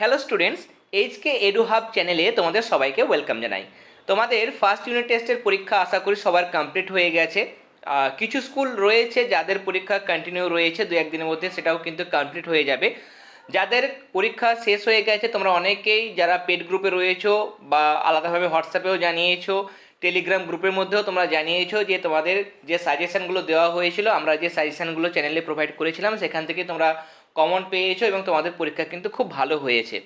Hello students HK edu hub চ্যানেলে তোমাদের সবাইকে ওয়েলকাম জানাই। তোমাদের ফার্স্ট ইউনিট টেস্টের পরীক্ষা আশা করি সবার কমপ্লিট হয়ে গেছে। কিছু স্কুল রয়েছে যাদের পরীক্ষা কন্টিনিউ রয়েছে দু একদিনের মধ্যে, সেটাও কিন্তু কমপ্লিট হয়ে যাবে। যাদের পরীক্ষা শেষ হয়ে গেছে, তোমরা অনেকেই যারা পেড গ্রুপে রয়েছো বা আলাদাভাবে হোয়াটসঅ্যাপেও জানিয়েছো টেলিগ্রাম গ্রুপের মধ্যেও তোমরা জানিয়েছো যে তোমাদের যে সাজেশনগুলো দেওয়া হয়েছিল, আমরা যে সাজেশানগুলো চ্যানেলে প্রোভাইড করেছিলাম, সেখান থেকে তোমরা কমন পেয়েছ এবং তোমাদের পরীক্ষা কিন্তু খুব ভালো হয়েছে।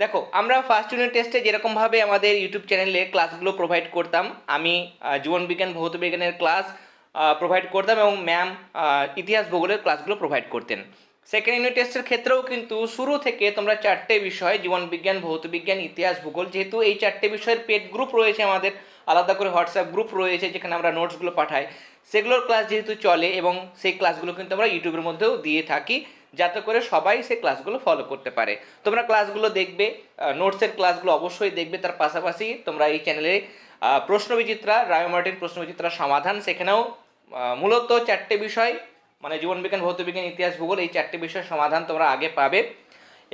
দেখো, আমরা ফার্স্ট ইউনিট টেস্টে যেরকমভাবে আমাদের ইউটিউব চ্যানেলে ক্লাসগুলো প্রোভাইড করতাম, আমি জীবনবিজ্ঞান ভৌত বিজ্ঞানের ক্লাস প্রোভাইড করতাম এবং ম্যাম ইতিহাস ভূগোলের ক্লাসগুলো প্রোভাইড করতেন। সেকেন্ড ইউনিট টেস্টের ক্ষেত্রেও কিন্তু শুরু থেকে তোমরা চারটে বিষয় জীবনবিজ্ঞান ভৌত বিজ্ঞান, ইতিহাস, ভূগোল, যেহেতু এই চারটে বিষয়ের পেড গ্রুপ রয়েছে আমাদের, আলাদা করে হোয়াটসঅ্যাপ গ্রুপ রয়েছে যেখানে আমরা নোটসগুলো পাঠাই, সেগুলোর ক্লাস যেহেতু চলে এবং সেই ক্লাসগুলো কিন্তু আমরা ইউটিউবের মধ্যেও দিয়ে থাকি। যাতে করে সবাই সেই ক্লাসগুলো ফলো করতে পারে। তোমরা ক্লাসগুলো দেখবে নোটসের ক্লাসগুলো অবশ্যই দেখবে। তার পাশাপাশি তোমরা এই চ্যানেলে প্রশ্নবিচিত্রা রায়োমার্টিন প্রশ্নবিচিত্রা সমাধান, সেখানেও মূলত চারটে বিষয় মানে জীবনবিজ্ঞান ভৌতবিজ্ঞান ইতিহাস, ভূগোল, এই চারটে বিষয়ের সমাধান তোমরা আগে পাবে।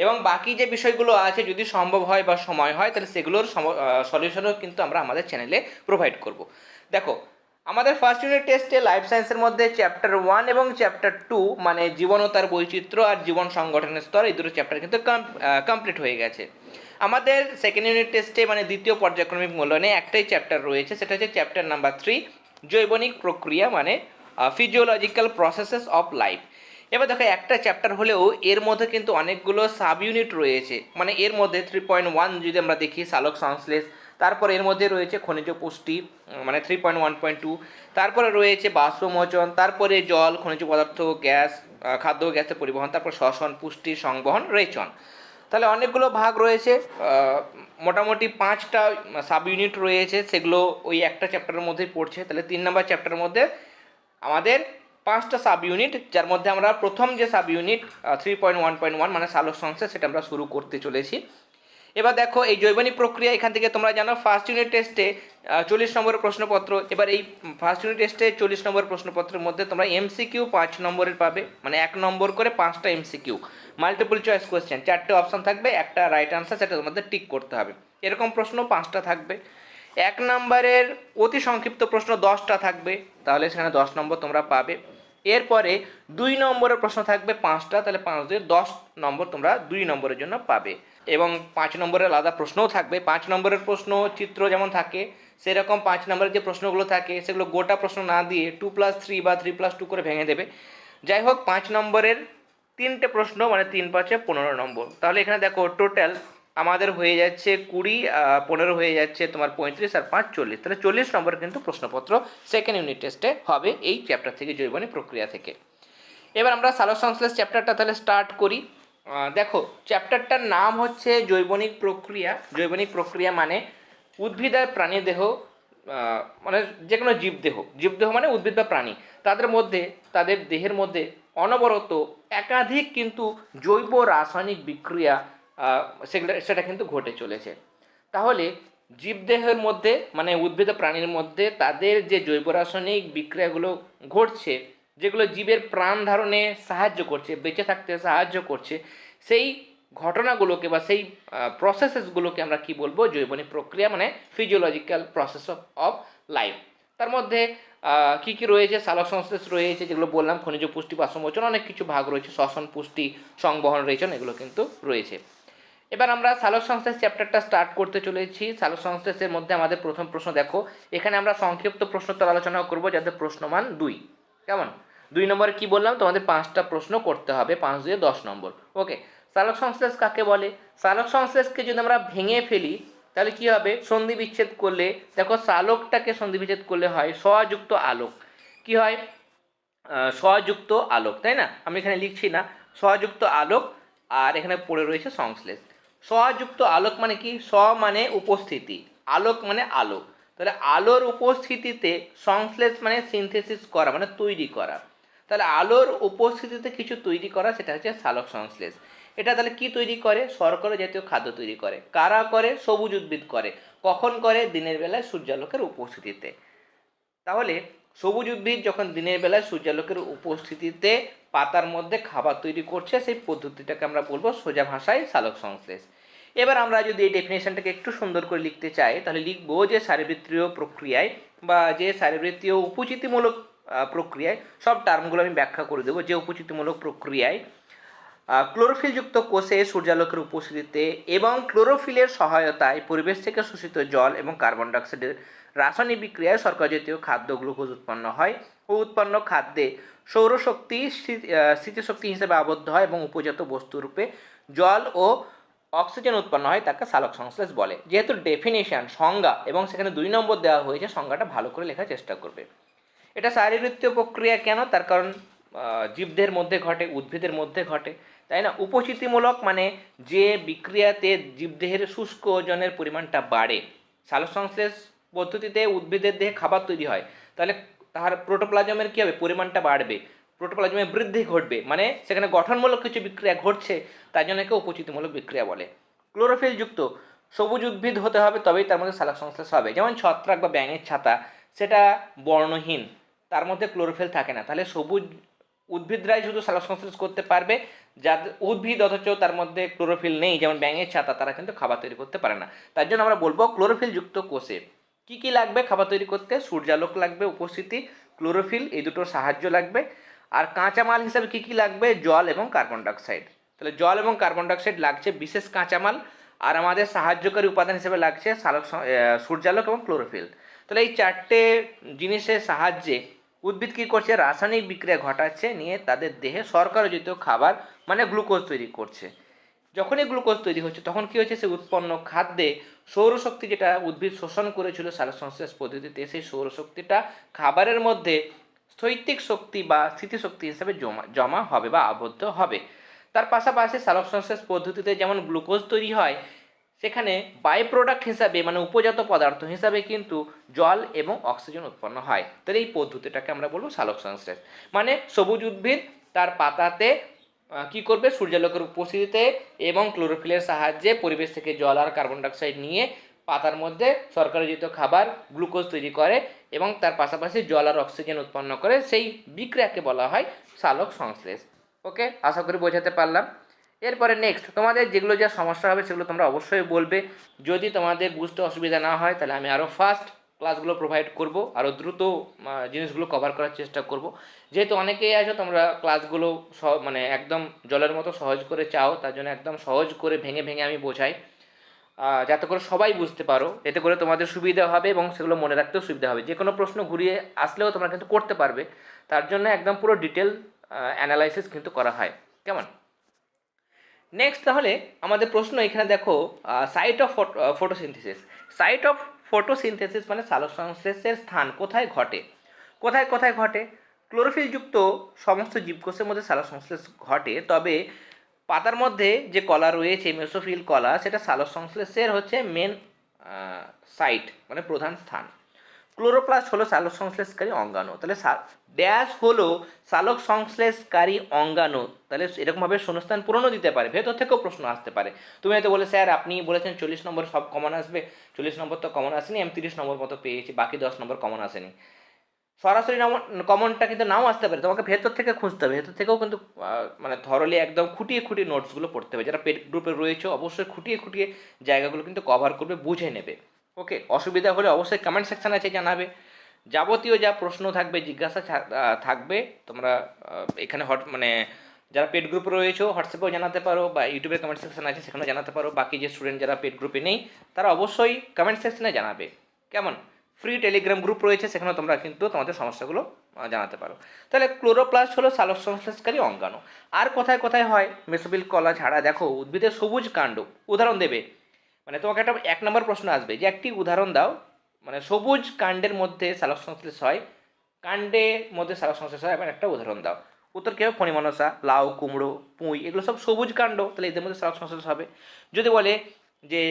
এবং বাকি যে বিষয়গুলো আছে, যদি সম্ভব হয় বা সময় হয়, তাহলে সেগুলোর সলিউশনও কিন্তু আমরা আমাদের চ্যানেলে প্রোভাইড করব। দেখো আমাদের ফার্স্ট ইউনিট টেস্টে লাইফ সায়েন্সের মধ্যে চ্যাপ্টার ওয়ান এবং চ্যাপ্টার টু মানে জীবন ও তার বৈচিত্র্য আর জীবন সংগঠনের স্তর, এই দুটো চ্যাপ্টার কিন্তু কমপ্লিট হয়ে গেছে। আমাদের সেকেন্ড ইউনিট টেস্টে মানে দ্বিতীয় পর্যায়ক্রমিক মূল্যায়নে একটাই চ্যাপ্টার রয়েছে, সেটা হচ্ছে চ্যাপ্টার নাম্বার থ্রি জৈবনিক প্রক্রিয়া মানে ফিজিওলজিক্যাল প্রসেসেস অফ লাইফ এবার দেখো, একটা চ্যাপ্টার হলেও এর মধ্যে কিন্তু অনেকগুলো সাব ইউনিট রয়েছে। মানে এর মধ্যে থ্রি পয়েন্ট ওয়ান যদি আমরা দেখি, সালোক সংশ্লেষ তারপর এর মধ্যে রয়েছে খনিজ পুষ্টি মানে three point one point two তারপরে রয়েছে বাষ্পমোচন তারপরে জল, খনিজ পদার্থ, গ্যাস খাদ্য গ্যাসের পরিবহন, তারপর শ্বসন, পুষ্টি, সংবহন, রেচন। তাহলে অনেকগুলো ভাগ রয়েছে মোটামুটি পাঁচটা সাব ইউনিট রয়েছে, সেগুলো ওই একটা চ্যাপ্টারের মধ্যেই পড়ছে। তাহলে তিন নম্বর চ্যাপ্টারের মধ্যে আমাদের পাঁচটা সাব ইউনিট যার মধ্যে আমরা প্রথম যে sub unit three point one point one মানে সালোক সংশ্লেষ সেটা আমরা শুরু করতে চলেছি। এবার দেখো এই জৈবনিক প্রক্রিয়া, এখান থেকে তোমরা জানো ফার্স্ট ইউনিট টেস্টে চল্লিশ নম্বরের প্রশ্নপত্র। এবার এই ফার্স্ট ইউনিট টেস্টে চল্লিশ নম্বর প্রশ্নপত্রের মধ্যে তোমরা এমসিকিউ পাঁচ নম্বরের পাবে মানে এক নম্বর করে পাঁচটা এমসিকিউ মাল্টিপল চয়েস কোয়েশ্চেন চারটে অপশন থাকবে, একটা রাইট আনসার সেটা তোমাদের টিক করতে হবে। এরকম প্রশ্ন পাঁচটা থাকবে। এক নম্বরের অতি সংক্ষিপ্ত প্রশ্ন দশটা থাকবে, তাহলে সেখানে দশ নম্বর তোমরা পাবে। এরপরে দুই নম্বরের প্রশ্ন থাকবে পাঁচটা, তাহলে পাঁচ দুই, দশ নম্বর তোমরা দুই নম্বরের জন্য পাবে। এবং পাঁচ নম্বরের আলাদা প্রশ্নও থাকবে। পাঁচ নম্বরের প্রশ্ন চিত্র যেমন থাকে, সেরকম পাঁচ নম্বরের যে প্রশ্নগুলো থাকে, সেগুলো গোটা প্রশ্ন না দিয়ে টু প্লাস থ্রি বা থ্রি প্লাস টু করে ভেঙে দেবে। যাই হোক, পাঁচ নম্বরের তিনটে প্রশ্ন মানে তিন পাঁচে পনেরো নম্বর। তাহলে এখানে দেখো টোটাল আমাদের হয়ে যাচ্ছে কুড়ি পনেরো হয়ে যাচ্ছে তোমার পঁয়ত্রিশ আর পাঁচ চল্লিশ। তাহলে চল্লিশ নম্বর কিন্তু প্রশ্নপত্র সেকেন্ড ইউনিট টেস্টে হবে এই চ্যাপ্টার থেকে জৈবনিক প্রক্রিয়া থেকে। এবার আমরা সালোক সংশ্লেষ চ্যাপ্টারটা তাহলে স্টার্ট করি। দেখো চ্যাপ্টারটার নাম হচ্ছে জৈবনিক প্রক্রিয়া। জৈবনিক প্রক্রিয়া মানে উদ্ভিদ আর প্রাণী দেহ মানে যে কোনো জীবদেহ জীবদেহ মানে উদ্ভিদ বা প্রাণী। তাদের মধ্যে, তাদের দেহের মধ্যে অনবরত একাধিক কিন্তু জৈব রাসায়নিক বিক্রিয়া সেগুলো, সেটা কিন্তু ঘটে চলেছে। তাহলে জীবদেহের মধ্যে মানে উদ্ভিদ প্রাণীর মধ্যে তাদের যে জৈব রাসায়নিক বিক্রিয়াগুলো ঘটছে, যেগুলো জীবের প্রাণ ধারণে সাহায্য করছে, বেঁচে থাকতে সাহায্য করছে, সেই ঘটনাগুলোকে বা সেই প্রসেসেসগুলোকে আমরা কি বলব? জৈবনিক প্রক্রিয়া মানে physiological process of of life তার মধ্যে কি কি রয়েছে? সালোক সংশ্লেষ রয়েছে, যেগুলো বললাম, খনিজ পুষ্টি বাসমোচন অনেক কিছু ভাগ রয়েছে, শ্বসন পুষ্টি, সংবহন রয়েছে এগুলো কিন্তু রয়েছে। এবার আমরা সালোক সংশ্লেষ চ্যাপ্টারটা স্টার্ট করতে চলেছি। সালোক সংশ্লেষের মধ্যে আমাদের প্রথম প্রশ্ন দেখো। এখানে আমরা সংক্ষিপ্ত প্রশ্নোত্তর আলোচনা করব, যাতে প্রশ্নমান দুই। কেমন? দুই নম্বরে কি বললাম? তোমাদের পাঁচটা প্রশ্ন করতে হবে, পাঁচ দিয়ে দশ নম্বর। ওকে সালোক সংশ্লেষ কাকে বলে? সালোক সংশ্লেষকে যদি আমরা ভেঙে ফেলি, তাহলে কি হবে? সন্ধি বিচ্ছেদ করলে, দেখো সালোকটাকে সন্ধি বিচ্ছেদ করলে হয় স্বযুক্ত আলোক। কি হয়? স্বযুক্ত আলোক, তাই না? আমি এখানে লিখছি না, স্বযুক্ত আলোক, আর এখানে পড়ে রয়েছে সংশ্লেষ। স্বযুক্ত আলোক মানে কি? স্ব মানে উপস্থিতি, আলোক মানে আলো। তাহলে আলোর উপস্থিতিতে সংশ্লেষ মানে সিনথেসিস করা মানে তৈরি করা। তাহলে আলোর উপস্থিতিতে কিছু তৈরি করা, সেটা হচ্ছে সালোক সংশ্লেষ। এটা তাহলে কি তৈরি করে? শর্করা জাতীয় খাদ্য তৈরি করে। কারা করে? সবুজ উদ্ভিদ করে। কখন করে? দিনের বেলায় সূর্যালোকের উপস্থিতিতে। তাহলে সবুজ উদ্ভিদ যখন দিনের বেলায় সূর্যালোকের উপস্থিতিতে পাতার মধ্যে খাবার তৈরি করছে, সেই পদ্ধতিটাকে আমরা বলব সোজা ভাষায় সালোক সংশ্লেষ। এবার আমরা যদি এই ডেফিনেশনটাকে একটু সুন্দর করে লিখতে চাই, তাহলে লিখব যে শারীরবৃত্তীয় প্রক্রিয়ায় বা যে শারীরবৃত্তীয় উপচিতিমূলক প্রক্রিয়ায়, সব টার্মগুলো আমি ব্যাখ্যা করে দেবো। যে উপচিতিমূলক প্রক্রিয়ায় ক্লোরোফিলযুক্ত কোষে সূর্যালোকের উপস্থিতিতে এবং ক্লোরোফিলের সহায়তায় পরিবেশ থেকে শোষিত জল এবং কার্বন ডাইঅক্সাইডের রাসায়নিক বিক্রিয়ায় শর্করাজাতীয় খাদ্য গ্লুকোজ উৎপন্ন হয় ও উৎপন্ন খাদ্যে সৌরশক্তি স্থিতিশক্তি হিসেবে আবদ্ধ হয় এবং উপজাত বস্তুরূপে জল ও অক্সিজেন উৎপন্ন হয় তাকে সালোক সংশ্লেষ বলে। যেহেতু ডেফিনেশন সংজ্ঞা এবং সেখানে দুই নম্বর দেওয়া হয়েছে, সংজ্ঞাটা ভালো করে লেখার চেষ্টা করবে। এটা শারীরবৃত্তীয় প্রক্রিয়া কেন? তার কারণ জীবদের মধ্যে ঘটে, উদ্ভিদের মধ্যে ঘটে, তাই না? উপচিতিমূলক মানে যে বিক্রিয়াতে জীবদেহের শুষ্ক ওজনের পরিমাণটা বাড়ে। সালোক সংশ্লেষ পদ্ধতিতে উদ্ভিদের দেহে খাবার তৈরি হয়। তাহলে তার প্রোটোপ্লাজমের কী হবে? পরিমাণটা বাড়বে। প্রোটোপ্লাজমের বৃদ্ধি ঘটবে। মানে সেখানে গঠনমূলক কিছু বিক্রিয়া ঘটছে, তার জন্য একে উপচিতিমূলক বিক্রিয়া বলে। ক্লোরোফিল যুক্ত, সবুজ উদ্ভিদ হতে হবে, তবেই তার মধ্যে সালোক সংশ্লেষ হবে। যেমন ছত্রাক বা ব্যাঙের ছাতা, সেটা বর্ণহীন, তার মধ্যে ক্লোরোফিল থাকে না। তাহলে সবুজ উদ্ভিদরাই শুধু সালোক সংশ্লেষ করতে পারবে যাদের উদ্ভিদ অথচ তার মধ্যে ক্লোরোফিল নেই। যেমন ব্যাঙের ছাতা, তারা কিন্তু খাবার তৈরি করতে পারে না। তার জন্য আমরা বলব ক্লোরোফিল যুক্ত কোষে কি কি লাগবে? খাবার তৈরি করতে, সূর্যালোক লাগবে, উপস্থিতি, ক্লোরোফিল, এই দুটোর সাহায্য লাগবে। আর কাঁচামাল হিসাবে কি কি লাগবে? জল এবং কার্বন ডাইঅক্সাইড। তাহলে জল এবং কার্বন ডাইঅক্সাইড লাগছে বিশেষ কাঁচামাল। আর আমাদের সাহায্যকারী উপাদান হিসেবে লাগছে সালোক সূর্যালোক এবং ক্লোরোফিল। তাহলে এই চারটে জিনিসের সাহায্যে উদ্ভিদ কী করছে? রাসায়নিক বিক্রিয়া ঘটাচ্ছে, নিয়ে তাদের দেহে শর্করাযুক্ত খাবার মানে গ্লুকোজ তৈরি করছে। যখনই গ্লুকোজ তৈরি হচ্ছে, তখন কী হচ্ছে? সে উৎপন্ন খাদ্যে সৌরশক্তি যেটা উদ্ভিদ শোষণ করেছিল সালোক সংশ্লেষ পদ্ধতিতে, সেই সৌরশক্তিটা খাবারের মধ্যে স্থৈতিক শক্তি বা স্থিতিশক্তি হিসেবে জমা জমা হবে বা আবদ্ধ হবে। তার পাশাপাশি সালোক সংশ্লেষ পদ্ধতিতে যেমন গ্লুকোজ তৈরি হয়, সেখানে বাই প্রোডাক্ট হিসাবে মানে উপজাত পদার্থ হিসাবে কিন্তু জল এবং অক্সিজেন উৎপন্ন হয়। তাহলে এই পদ্ধতিটাকে আমরা বলব সালোক সংশ্লেষ। মানে সবুজ উদ্ভিদ তার পাতাতে কি করবে? সূর্যালোকের উপস্থিতিতে এবং ক্লোরোফিলের সাহায্যে পরিবেশ থেকে জল আর কার্বন ডাইঅক্সাইড নিয়ে পাতার মধ্যে শর্করাযুক্ত খাবার, গ্লুকোজ তৈরি করে এবং তার পাশাপাশি জল আর অক্সিজেন উৎপন্ন করে সেই বিক্রিয়াকে বলা হয় সালোক সংশ্লেষ। ওকে আশা করি বোঝাতে পারলাম। এরপরে নেক্সট তোমাদের যেগুলো যা সমস্যা হবে সেগুলো তোমরা অবশ্যই বলবে। যদি তোমাদের বুঝতে অসুবিধা না হয়, তাহলে আমি আরও ফাস্ট ক্লাসগুলো প্রোভাইড করব আরও দ্রুত জিনিসগুলো কভার করার চেষ্টা করব। যেহেতু অনেকেই আছো, তোমরা ক্লাসগুলো মানে একদম জলের মতো সহজ করে চাও, তার জন্য একদম সহজ করে ভেঙে ভেঙে আমি বোঝাই। যাতে করে সবাই বুঝতে পারো, এতে করে তোমাদের সুবিধা হবে এবং সেগুলো মনে রাখতেও সুবিধা হবে। যে কোনো প্রশ্ন ঘুরিয়ে আসলেও তোমরা কিন্তু করতে পারবে। তার জন্য একদম পুরো ডিটেল অ্যানালাইসিস কিন্তু করা হয়। কেমন? নেক্সট তাহলে আমাদের প্রশ্ন এখানে দেখো site of photosynthesis site of photosynthesis মানে সালোকসংশ্লেষের স্থান কোথায় ঘটে? কোথায় কোথায় ঘটে? ক্লোরোফিলযুক্ত সমস্ত জীবকোষের মধ্যে সালোকসংশ্লেষ ঘটে, তবে পাতার মধ্যে যে কলা রয়েছে মেসোফিল কলা, সেটা সালোকসংশ্লেষের হচ্ছে মেন সাইট মানে প্রধান স্থান। ক্লোরোপ্লাস্ট হলো সালোক সংশ্লেষকারী অঙ্গাণু। তাহলে ড্যাশ হলো সালোক সংশ্লেষকারী অঙ্গাণু। তাহলে এরকমভাবে শূন্যস্থান পূরণও দিতে পারে। ভেতর থেকেও প্রশ্ন আসতে পারে। তুমি হয়তো বলে, স্যার, আপনি বলেছেন চল্লিশ নম্বর সব কমন আসবে। চল্লিশ নম্বর তো কমন আসেনি, আমি তিরিশ নম্বর মতো পেয়েছি, বাকি দশ নম্বর কমন আসেনি। সরাসরি কমনটা কিন্তু নাও আসতে পারে। তোমাকে ভেতর থেকে খুঁজতে হবে। ভেতর থেকেও কিন্তু মানে ধরলে একদম খুঁটিয়ে খুঁটিয়ে নোটসগুলো পড়তে হবে। যারা পেড গ্রুপে রয়েছে, অবশ্যই খুঁটিয়ে খুঁটিয়ে জায়গাগুলো কিন্তু কভার করবে, বুঝে নেবে। ওকে, অসুবিধা হলে অবশ্যই কমেন্ট সেকশান আছে জানাবে। যাবতীয় যা প্রশ্ন থাকবে, জিজ্ঞাসা থাকবে, তোমরা এখানে হট মানে যারা পেড গ্রুপে রয়েছে হোয়াটসঅ্যাপেও জানাতে পারো বা ইউটিউবের কমেন্ট সেকশন আছে, সেখানেও জানাতে পারো। বাকি যে স্টুডেন্ট যারা পেড গ্রুপে নেই, তারা অবশ্যই কমেন্ট সেকশনে জানাবে। কেমন? ফ্রি টেলিগ্রাম গ্রুপ রয়েছে, সেখানেও তোমরা কিন্তু তোমাদের সমস্যাগুলো জানাতে পারো। তাহলে ক্লোরোপ্লাস্ট হলো সালোক সংশ্লেষকারী অঙ্গাণু। আর কোথায় কোথায় হয়? মেসোবিল কলা ছাড়া দেখো, উদ্ভিদের সবুজ কাণ্ড। উদাহরণ দেবে মানে তোমাকে একটা এক নম্বর প্রশ্ন আসবে যে একটি উদাহরণ দাও মানে সবুজ কাণ্ডের মধ্যে সালোক সংশ্লেষ হয় কাণ্ডের মধ্যে সালোক সংশ্লেষ হয়, এবার একটা উদাহরণ দাও। উত্তর কী হবে? ফণিমনসা লাউ, কুমড়ো, পুঁই, এগুলো সব সবুজ কাণ্ড, তাহলে এদের মধ্যে সালোক সংশ্লেষ হবে। যদি বলে যে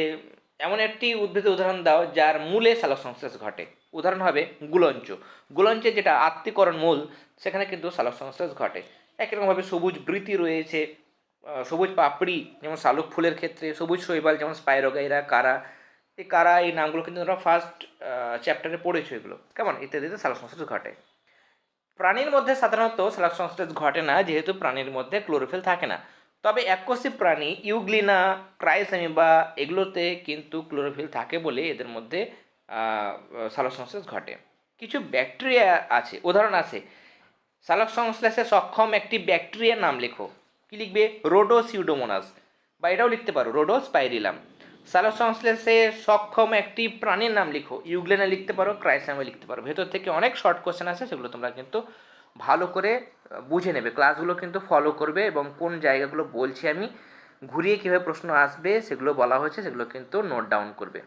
এমন একটি উদ্ভিদের উদাহরণ দাও যার মূলে সালোক সংশ্লেষ ঘটে, উদাহরণ হবে গুলঞ্চ। গুলঞ্চের যেটা আত্মীকরণ মূল, সেখানে কিন্তু সালোক সংশ্লেষ ঘটে। একরকমভাবে সবুজ বৃতি রয়েছে সবুজ পাপড়ি, যেমন শালুক ফুলের ক্ষেত্রে, সবুজ শৈবাল, যেমন স্পাইরোগাইরা, কারা, এই কারা, এই নামগুলো কিন্তু তোমরা ফার্স্ট চ্যাপ্টারে পড়েছো এগুলো। কেমন? ইত্যাদিতে সালোক সংশ্লেষ ঘটে। প্রাণীর মধ্যে সাধারণত সালোক সংশ্লেষ ঘটে না, যেহেতু প্রাণীর মধ্যে ক্লোরোফিল থাকে না। তবে এককোষী প্রাণী, ইউগ্লিনা, ক্রাইসেমিবা, এগুলোতে কিন্তু ক্লোরোফিল থাকে বলে এদের মধ্যে সালোক সংশ্লেষ ঘটে। কিছু ব্যাকটেরিয়া আছে, উদাহরণ আছে। সালোক সংশ্লেষে সক্ষম একটি ব্যাকটেরিয়ার নাম লেখো। কি লিখবে? রোডোসিউডোমোনাস। বা এটাও লিখতে পারো, রোডোস্পাইরিলাম। সালোক সংশ্লেষে সক্ষম একটি প্রাণীর নাম লিখো। ইউগ্লেনা লিখতে পারো, ক্রাইসামে লিখতে পারো। ভেতর থেকে অনেক শর্ট কোশ্চেন আছে সেগুলো তোমরা কিন্তু ভালো করে বুঝে নেবে। ক্লাসগুলো কিন্তু ফলো করবে এবং কোন জায়গাগুলো বলছি আমি, ঘুরিয়ে কীভাবে প্রশ্ন আসবে, সেগুলো বলা হয়েছে, সেগুলো কিন্তু নোট ডাউন করবে।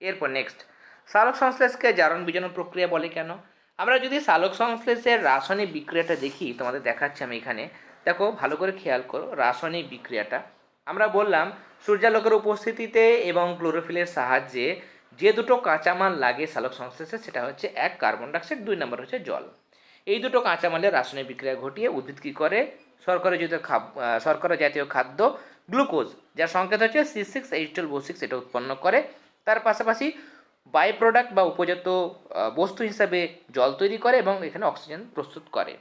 এরপর নেক্সট সালোক সংশ্লেষকে জারণ বিজারণ প্রক্রিয়া বলে কেন? আমরা যদি সালোক সংশ্লেষের রাসায়নিক বিক্রিয়াটা দেখি, তোমাদের দেখাচ্ছি আমি এখানে। দেখো, ভালো করে খেয়াল করো, রাসায়নিক বিক্রিয়াটা। আমরা বললাম, সূর্যালোকের উপস্থিতিতে এবং ক্লোরোফিলের সাহায্যে যে দুটো কাঁচামাল লাগে সালোক সংশ্লেষে, সেটা হচ্ছে এক কার্বন ডাইঅক্সাইড, দুই নম্বর হচ্ছে জল। এই দুটো কাঁচামালের রাসায়নিক বিক্রিয়া ঘটিয়ে উদ্ভিদ কী করে? শর্করা জাতীয় শর্করা জাতীয় খাদ্য, গ্লুকোজ, যার সংকেত হচ্ছে C six H twelve six এটা উৎপন্ন করে। তার পাশাপাশি বাই প্রোডাক্ট বা উপজাত বস্তু হিসাবে জল তৈরি করে এবং এখানে অক্সিজেন প্রস্তুত করে।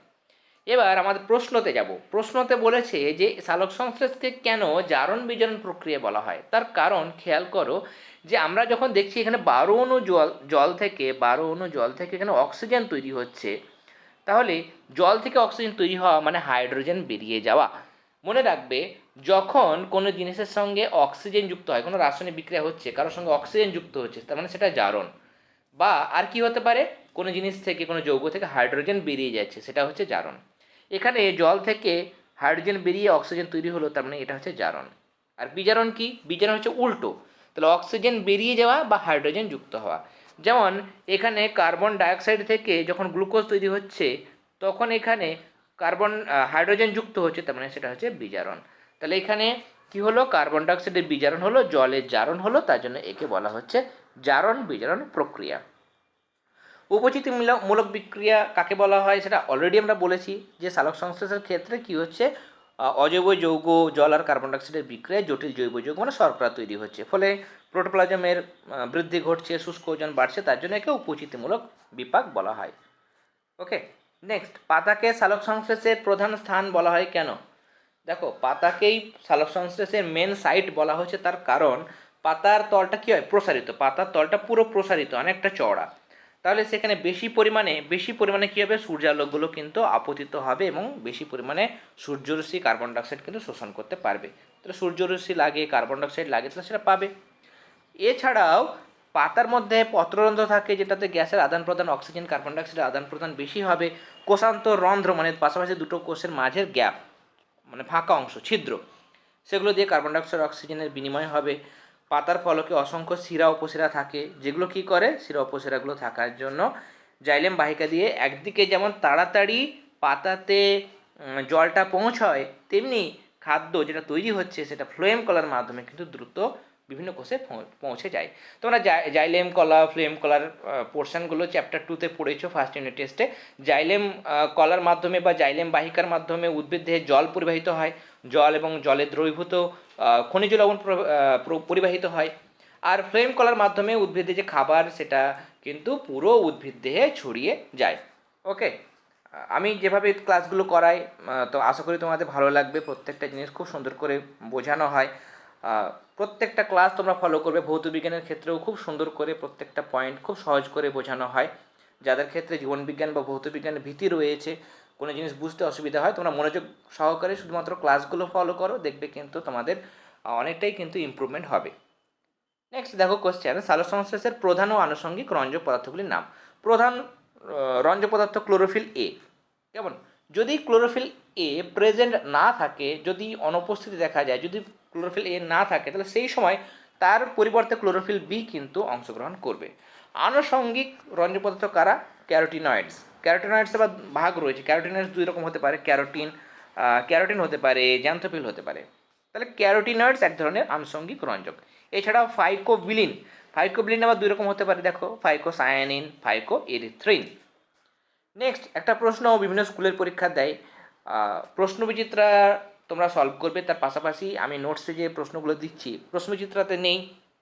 এবার আমাদের প্রশ্নতে যাব। প্রশ্নতে বলেছে যে সালোক সংশ্লেষকে কেন জারণ বিজারণ প্রক্রিয়া বলা হয়? তার কারণ খেয়াল করো যে, আমরা যখন দেখছি এখানে বারো অণু জল জল থেকে, বারো অণু জল থেকে এখানে অক্সিজেন তৈরি হচ্ছে, তাহলে জল থেকে অক্সিজেন তৈরি হওয়া মানে হাইড্রোজেন বেরিয়ে যাওয়া। মনে রাখবে, যখন কোনো জিনিসের সঙ্গে অক্সিজেন যুক্ত হয়, কোনো রাসায়নিক বিক্রিয়া হচ্ছে, কারোর সঙ্গে অক্সিজেন যুক্ত হচ্ছে, তার মানে সেটা জারণ। বা আর কি হতে পারে? কোনো জিনিস থেকে, কোনো যৌগ থেকে হাইড্রোজেন বেরিয়ে যাচ্ছে, সেটা হচ্ছে জারণ। এখানে জল থেকে হাইড্রোজেন বেরিয়ে অক্সিজেন তৈরি হলো, তার মানে এটা হচ্ছে জারণ। আর বিজারণ কি? বিজারণ হচ্ছে উল্টো। তাহলে অক্সিজেন বেরিয়ে যাওয়া বা হাইড্রোজেন যুক্ত হওয়া। যেমন এখানে কার্বন ডাইঅক্সাইড থেকে যখন গ্লুকোজ তৈরি হচ্ছে, তখন এখানে কার্বন হাইড্রোজেন যুক্ত হচ্ছে, তার মানে সেটা হচ্ছে বিজারণ। তাহলে এখানে কি হলো? কার্বন ডাইঅক্সাইডের বিজারণ হলো, জলের জারণ হলো, তার জন্য একে বলা হচ্ছে জারণ বিজারণ প্রক্রিয়া। উপচিতি মূলক মূলক বিক্রিয়া কাকে বলা হয় সেটা অলরেডি আমরা বলেছি যে সালোক সংশ্লেষের ক্ষেত্রে কি হচ্ছে? অজৈব যৌগ, জল আর কার্বন ডাইঅক্সাইডের বিক্রিয়ায় জটিল জৈব যৌগ মানে শর্করা তৈরি হচ্ছে। ফলে প্রোটোপ্লাজমের বৃদ্ধি ঘটছে, শুষ্ক ওজন বাড়ছে, তার জন্য একে উপচিতিমূলক বিপাক বলা হয়। ওকে নেক্সট পাতাকে সালোক সংশ্লেষের প্রধান স্থান বলা হয় কেন? দেখো, পাতাকেই সালোক সংশ্লেষের মেন সাইট বলা হচ্ছে তার কারণ পাতার তলটা কী হয়? প্রসারিত। পাতার তলটা পুরো প্রসারিত, অনেকটা চওড়া। তাহলে সেখানে বেশি পরিমাণে বেশি পরিমাণে কী হবে? সূর্যালোকগুলো কিন্তু আপতিত হবে এবং বেশি পরিমাণে সূর্যরশ্মি কার্বন ডাইঅক্সাইড কিন্তু শোষণ করতে পারবে। তাহলে সূর্যরশ্মি লাগে কার্বন ডাইঅক্সাইড লাগে তাহলে সেটা পাবে। এছাড়াও পাতার মধ্যে পত্ররন্ধ্র থাকে যেটাতে গ্যাসের আদান প্রদান অক্সিজেন কার্বন ডাইঅক্সাইডের আদান প্রদান বেশি হবে। কোষান্তর রন্ধ্র মানে পাশাপাশি দুটো কোষের মাঝের গ্যাপ মানে ফাঁকা অংশ, ছিদ্র, সেগুলো দিয়ে কার্বন ডাইঅক্সাইড অক্সিজেনের বিনিময় হবে। পাতার ফলকে অসংখ্য শিরা উপশিরা থাকে। যেগুলো কি করে? শিরা উপশিরাগুলো থাকার জন্য জাইলেম বাহিকা দিয়ে একদিকে যেমন তাড়াতাড়ি পাতাতে জলটা পৌঁছয়, তেমনি খাদ্য যেটা তৈরি হচ্ছে সেটা ফ্লোয়েম কলার মাধ্যমে কিন্তু দ্রুত বিভিন্ন কোষে পৌঁছে যায়। তোমরা জাইলেম কলা, ফ্লেম কলার পোর্শনগুলো চ্যাপ্টার টুতে পড়েছো ফার্স্ট ইউনিট টেস্টে জাইলেম কলার মাধ্যমে বা জাইলেম বাহিকার মাধ্যমে উদ্ভিদ দেহে জল পরিবাহিত হয়। জল এবং জলের দ্রবীভূত খনিজ লবণ প্র- প্র- পরিবাহিত হয়। আর ফ্লেম কলার মাধ্যমে উদ্ভিদে যে খাবার, সেটা কিন্তু পুরো উদ্ভিদ দেহে ছড়িয়ে যায়। ওকে? আমি যেভাবে ক্লাসগুলো করাই তো আশা করি তোমাদের ভালো লাগবে। প্রত্যেকটা জিনিস খুব সুন্দর করে বোঝানো হয়। প্রত্যেকটা ক্লাস তোমরা ফলো করবে। ভৌত বিজ্ঞানের ক্ষেত্রেও খুব সুন্দর করে প্রত্যেকটা পয়েন্ট খুব সহজ করে বোঝানো হয়। যাদের ক্ষেত্রে জীবনবিজ্ঞান বা ভৌত বিজ্ঞানের ভীতি রয়েছে কোনো জিনিস বুঝতে অসুবিধা হয়, তোমরা মনোযোগ সহকারে শুধুমাত্র ক্লাসগুলো ফলো করো, দেখবে কিন্তু তোমাদের অনেকটাই কিন্তু ইমপ্রুভমেন্ট হবে। নেক্সট দেখো কোশ্চেন সালোক সংশ্লেষের প্রধান ও আনুষঙ্গিক রঞ্জ পদার্থগুলির নাম। প্রধান রঞ্জ পদার্থ ক্লোরোফিল এ কেমন? যদি ক্লোরোফিল এ প্রেজেন্ট না থাকে, যদি অনুপস্থিতি দেখা যায়, যদি ক্লোরোফিল এ না থাকে, তাহলে সেই সময় তার পরিবর্তে ক্লোরোফিল বি কিন্তু অংশগ্রহণ করবে। আনুষঙ্গিক রঞ্জ পদার্থ কারা? ক্যারোটিনয়েডস ক্যারোটিনয়েডস আবার ভাগ রয়েছে। ক্যারোটিনয়েডস দুই রকম হতে পারে। ক্যারোটিন ক্যারোটিন হতে পারে জ্যান্থোপিল হতে পারে। তাহলে ক্যারোটিনয়েডস এক ধরনের আনুষঙ্গিক রঞ্জক। এছাড়াও ফাইকোবিলিন ফাইকোবিলিন আবার দুই রকম হতে পারে। দেখো ফাইকোসায়ানিন ফাইকো এরিথ্রিন নেক্সট একটা প্রশ্ন বিভিন্ন স্কুলের পরীক্ষা দেয়। আহ, প্রশ্ন বিচিত্রা তোমরা সলভ করবে। তার পাশাপাশি আমি নোটসে যে প্রশ্নগুলো দিচ্ছি প্রশ্ন বিচিত্রাতে নেই।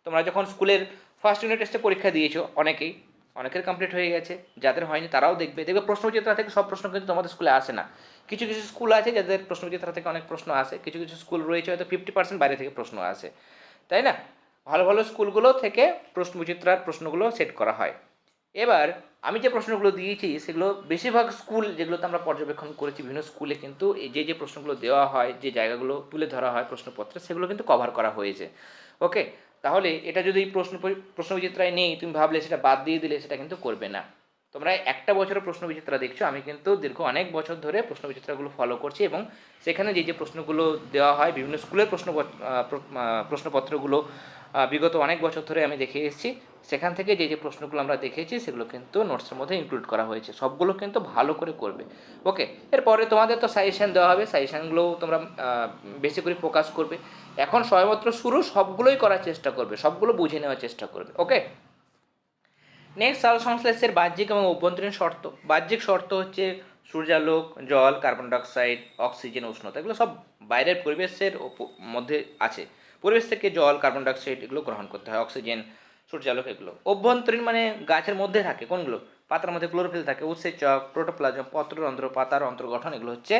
তোমরা যখন স্কুলের ফার্স্ট ইউনিট টেস্টে পরীক্ষা দিয়েছ অনেকেই অনেকের কমপ্লিট হয়ে গেছে, যাদের হয়নি তারাও দেখবে। দেখবে প্রশ্নবিচিত্রা থেকে সব প্রশ্ন কিন্তু তোমাদের স্কুলে আসে না। কিছু কিছু স্কুল আছে যাদের প্রশ্নবিচিত্রা থেকে অনেক প্রশ্ন আসে, কিছু কিছু স্কুল রয়েছে হয়তো ফিফটি পার্সেন্ট বাইরে থেকে প্রশ্ন আসে। তাই না? ভালো ভালো স্কুলগুলো থেকে প্রশ্নবিচিত্রার প্রশ্নগুলো সেট করা হয়। এবার আমি যে প্রশ্নগুলো দিয়েছি, সেগুলো বেশিরভাগ স্কুল যেগুলোতে আমরা পর্যবেক্ষণ করেছি, বিভিন্ন স্কুলে কিন্তু যে যে প্রশ্নগুলো দেওয়া হয়, যে জায়গাগুলো তুলে ধরা হয় প্রশ্নপত্রে, সেগুলো কিন্তু কভার করা হয়েছে। ওকে তাহলে এটা যদি প্রশ্ন প্রশ্নবিচিত্রায় নেই, তুমি ভাবলে সেটা বাদ দিয়ে দিলে সেটা কিন্তু করবে না। তোমরা একটা বছরের প্রশ্নবিচিত্রা দেখছ, আমি কিন্তু দীর্ঘ অনেক বছর ধরে প্রশ্নবিচিত্রাগুলো ফলো করছি এবং সেখানে যে যে প্রশ্নগুলো দেওয়া হয়, বিভিন্ন স্কুলের প্রশ্ন প্রশ্নপত্রগুলো বিগত অনেক বছর ধরে আমি দেখে এসেছি, সেখান থেকে যে যে প্রশ্নগুলো আমরা দেখেছি সেগুলো কিন্তু নোটসের মধ্যে ইনক্লুড করা হয়েছে, সবগুলো কিন্তু ভালো করে করবে। ওকে এরপরে তোমাদের তো সাজেশান দেওয়া হবে সাজেশনগুলোও তোমরা বেশি করে ফোকাস করবে। এখন সবেমাত্র শুরু, সবগুলোই করার চেষ্টা করবে, সবগুলো বুঝে নেওয়ার চেষ্টা করবে। ওকে নেক্সট সাল সংশ্লেষের বাহ্যিক এবং অভ্যন্তরীণ শর্ত। বাহ্যিক শর্ত হচ্ছে সূর্যালোক, জল কার্বন ডাইঅক্সাইড অক্সিজেন উষ্ণতা। এগুলো সব বাইরের পরিবেশের মধ্যে আছে। পরিবেশ থেকে জল কার্বন ডাইঅক্সাইড এগুলো গ্রহণ করতে হয় অক্সিজেন সূর্যালোক এগুলো। অভ্যন্তরীণ মানে গাছের মধ্যে থাকে কোনগুলো? পাতার মধ্যে ক্লোরোফিল থাকে, উৎসেচক প্রোটোপ্লাজম পত্ররন্ধ্র পাতার অন্তর্গঠন, এগুলো হচ্ছে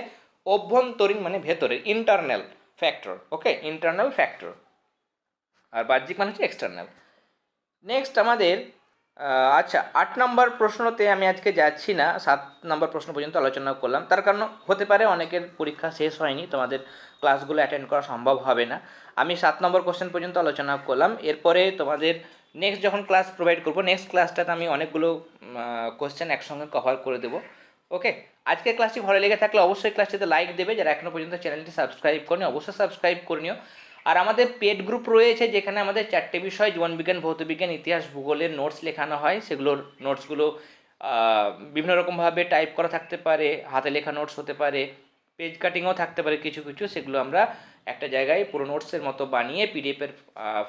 অভ্যন্তরীণ মানে ভেতরে internal factor okay internal factor আর বাহ্যিক মানে হচ্ছে এক্সটার্নাল নেক্সট আমাদের আচ্ছা আট নম্বর প্রশ্নতে আমি আজকে যাচ্ছি না, সাত নম্বর প্রশ্ন পর্যন্ত আলোচনা করলাম। তার কারণ হতে পারে অনেকের পরীক্ষা শেষ হয়নি, তোমাদের ক্লাসগুলো অ্যাটেন্ড করা সম্ভব হবে না। আমি সাত নম্বর কোশ্চেন পর্যন্ত আলোচনা করলাম। এরপরে তোমাদের নেক্সট যখন ক্লাস প্রোভাইড করব নেক্সট ক্লাসটাতে আমি অনেকগুলো কোশ্চেন একসঙ্গে কভার করে দেবো। ওকে আজকের ক্লাসটি ভালো লেগে থাকলে অবশ্যই ক্লাসটিতে লাইক দেবে। যারা এখনও পর্যন্ত চ্যানেলটি সাবস্ক্রাইব করেনি, অবশ্যই সাবস্ক্রাইব করে নিও। আর আমাদের পেড গ্রুপ রয়েছে, যেখানে আমাদের চারটে বিষয় জীবনবিজ্ঞান ভৌতবিজ্ঞান ইতিহাস, ভূগোলের নোটস লেখানো হয়। সেগুলোর নোটসগুলো বিভিন্ন রকমভাবে টাইপ করা থাকতে পারে, হাতে লেখা নোটস হতে পারে পেজ কাটিংও থাকতে পারে কিছু কিছু। সেগুলো আমরা একটা জায়গায় পুরো নোটসের মতো বানিয়ে পিডিএফের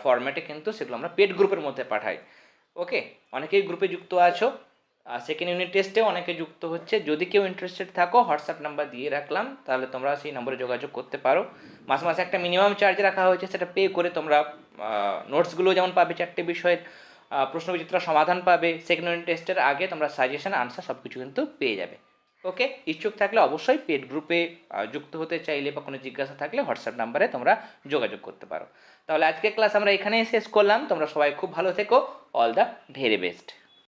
ফরম্যাটে কিন্তু সেগুলো আমরা পেড গ্রুপের মধ্যে পাঠাই। ওকে অনেকেই গ্রুপে যুক্ত আছো। সেকেন্ড ইউনিট টেস্টে অনেকে যুক্ত হচ্ছে। যদি কেউ ইন্টারেস্টেড থাকো হোয়াটসঅ্যাপ নাম্বার দিয়ে রাখলাম, তাহলে তোমরা সেই নম্বরে যোগাযোগ করতে পারো। মাসে মাসে একটা মিনিমাম চার্জ রাখা হয়েছে, সেটা পে করে তোমরা নোটসগুলো যেমন পাবে চারটে বিষয়ের প্রশ্নবিচিত্র সমাধান পাবে। সেকেন্ড ইউনিট টেস্টের আগে তোমরা সাজেশন আনসার সব কিছু কিন্তু পেয়ে যাবে। ওকে ইচ্ছুক থাকলে অবশ্যই পেড গ্রুপে যুক্ত হতে চাইলে বা কোনো জিজ্ঞাসা থাকলে হোয়াটসঅ্যাপ নাম্বারে তোমরা যোগাযোগ করতে পারো। তাহলে আজকের ক্লাস আমরা এখানেই শেষ করলাম। তোমরা সবাই খুব ভালো থেকো। All the very best